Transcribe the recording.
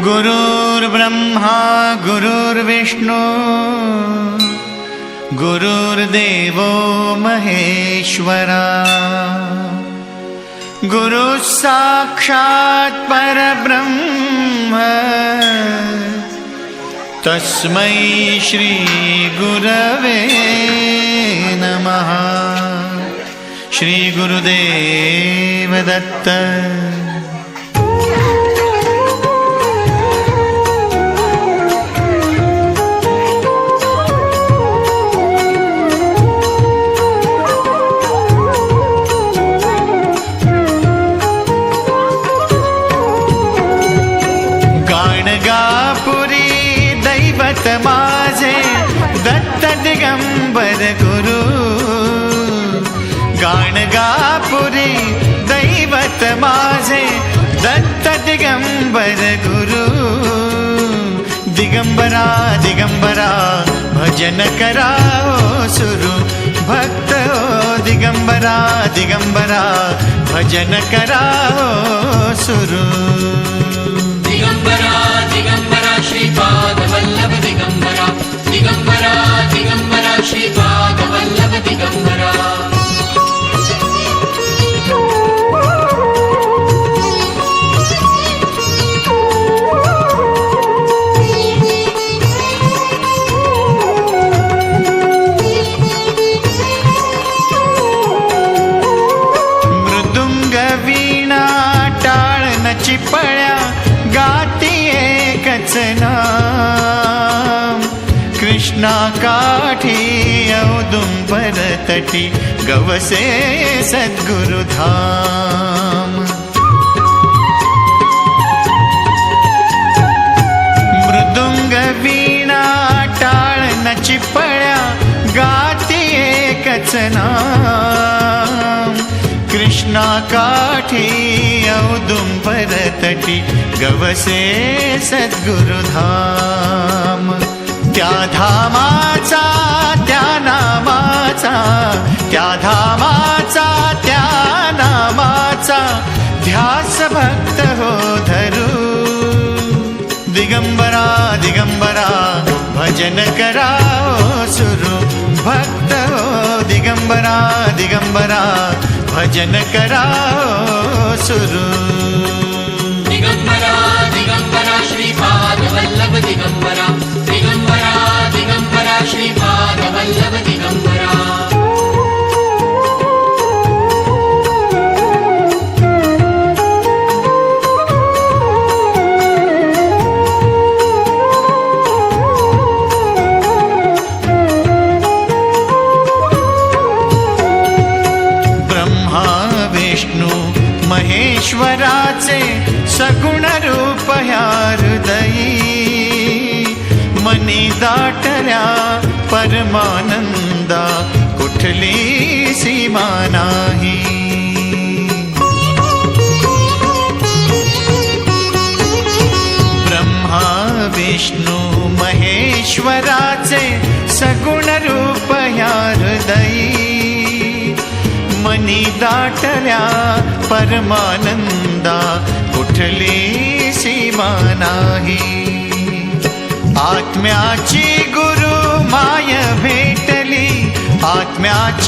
गुरुर्ब्रह्मा गुरुर्विष्णु गुरुर्देवो महेश्वरा। गुरुः साक्षात् परब्रह्म। तस्मै श्रीगुरवे नमः। श्रीगुरुदेवदत्त ಬರಗುರು ಗಾಣಗಾಪುರಿ ದೈವತ ಮಾಜೆ ದತ್ತ ದಿಗಂಬರ ಗುರು ದಿಗಂಬರ ದಿಗಂಬರ ಭಜನ ಕರಾವೋ ಸುರು ಭಕ್ತ ದಿಗಂಬರ ದಿಗಂಬರ ಭಜನ ಕರಾವೋ ಸುರು ದಿಗಂಬರ ದಿಗಂಬರ ಶ್ರೀಪಾದ ವಲ್ಲಭ ದಿಗಂಬರ ದಿಗಂಬರ ದಿಗಂಬರ శ్రీ పాదవల్లభ దిగంబరా. कृष्णाकाठी तटी गवसे सद्गुरुधाम मृदुङ्गवीणा टाळन चिपळ्या गाति एकच कृष्णाकाठी तटी गवसे सद्गुरुधाम त्या धामाचा त्या नामाचा त्या धामाचा त्या नामाचा ध्यास भक्त हो धरू। दिगंबरा दिगंबरा भजन करा ओ सुरू। भक्त हो दिगंबरा दिगंबरा भजन करा ओ सुरू दिगम्बरा दिगम्बरा श्रीपादवल्लभ दिगम्बरा ब्रह्मा विष्णू महेश्वराचे सगुण परमानंदा कुठली सीमा नाही. ब्रह्मा विष्णू महेश्वराचे सगुण रूप ह्या हृदयी. मनी दाटल्या परमानंदा कुठली सीमा नाही. आत्म्याची गुरु माय भेटली आत्म्याची